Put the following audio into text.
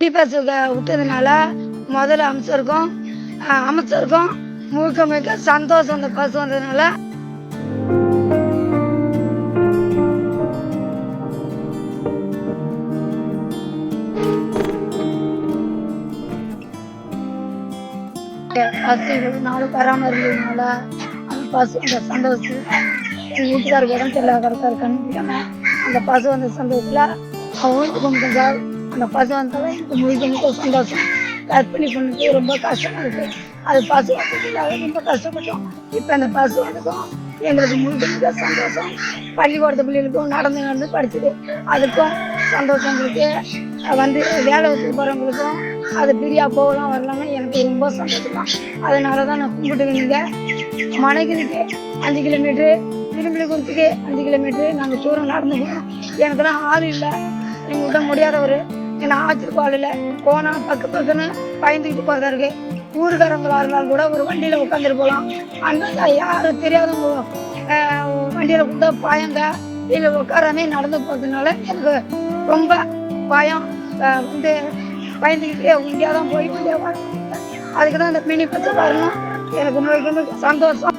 Free விட்டதுனால முதல்ல அமைச்சருக்கும். அமைச்சருக்கும். முழுக்க முழுக்க சந்தோஷம் அந்த பஸ் வந்ததுனால. நாலு நாளும் இருந்ததுனால அந்த பசு அந்த சந்தோஷம். எங்கள் வீட்டுக்காருக்கு இடம் தெரியல கரெக்டாக இருக்கான்னு அந்த பசு வந்த சந்தோஷத்தில் அவங்களுக்கு கொஞ்சம் அந்த பஸ் வந்தாலும் எனக்கு முழுக்க முழுக்க சந்தோஷம். கற்பனை பண்ணிட்டு ரொம்ப கஷ்டமாக இருக்குது அது பசு வந்ததுக்காக ரொம்ப கஷ்டப்பட்டோம். இப்போ அந்த பசு வந்ததும் எங்களுக்கு முழுக்க முழுக்க சந்தோஷம். பள்ளிக்கூடத்து பிள்ளைகளுக்கும் நடந்து நடந்து படிச்சுது. அதுக்கும் சந்தோஷம் இருக்குது வந்து வேலை வச்சு போகிறவங்களுக்கும் அது பிரியா போகலாம் வரலாம்னு எனக்கு ரொம்ப சந்தோஷம். தான் அதனால தான் நான் கும்பிட்டுக்கிங்க மனைகளுக்கு அஞ்சு கிலோமீட்ரு திரும்பிலிகுறத்துக்கு அஞ்சு கிலோமீட்ரு நாங்கள் தூரம் நடந்து போகிறோம் எனக்குலாம் ஆள் இல்லை. எங்கள்கிட்ட முடியாதவர். என்ன ஆச்சிருக்க இல்லை போனால் பக்கு பக்குன்னு பயந்துக்கிட்டு போகிறதா இருக்கு ஊருக்காரங்களா இருந்தாலும் கூட ஒரு வண்டியில் உட்காந்துட்டு போகலாம். அந்த யாரும் தெரியாதவங்க வண்டியில் கூட பயந்த இல்லை உட்காராமே நடந்து போகிறதுனால எனக்கு ரொம்ப பயம். வந்து பயந்துக்கிட்டே இங்கேயா தான் போய் உண்டியாக அதுக்கு தான் இந்த மினி பற்றி வரணும் எனக்கு முழுக்க சந்தோஷம்.